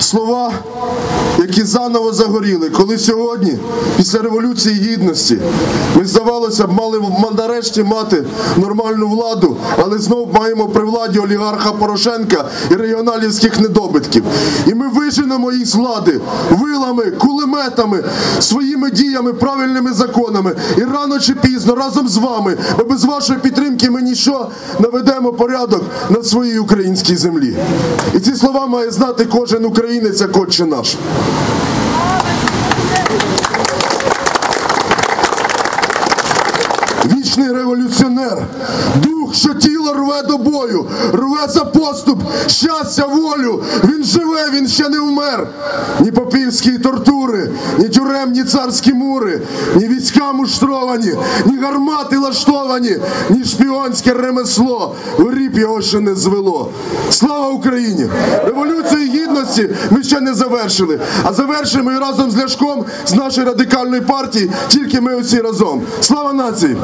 слова, які заново загоріли, коли сьогодні, після Революції Гідності, ми, здавалося б, мали нарешті мати нормальну владу, але знов маємо при владі олігарха Порошенка і регіоналівських недобитків. І ми виженемо їх з влади вилами, кулеметами, своїми діями, правильними законами. І рано чи пізно разом з вами, бо без вашої підтримки нічого наведемо порядок на своїй українській землі. І ці слова має знати кожен українець, як отче наш. Вічний революціонер, дух, що тіло рве до бою, рве за поступ, щастя, волю. Він живе, він ще не вмер. Ні попівські тортури, ні тюремні царські мури, ні війська муштровані, ні гармати лаштовані, ні шпіонське ремесло. В його ще не звело. Слава Україні! Революцію гідності ми ще не завершили, а завершимо і разом з Ляшком з нашої радикальної партії, тільки ми усі разом. Слава нації!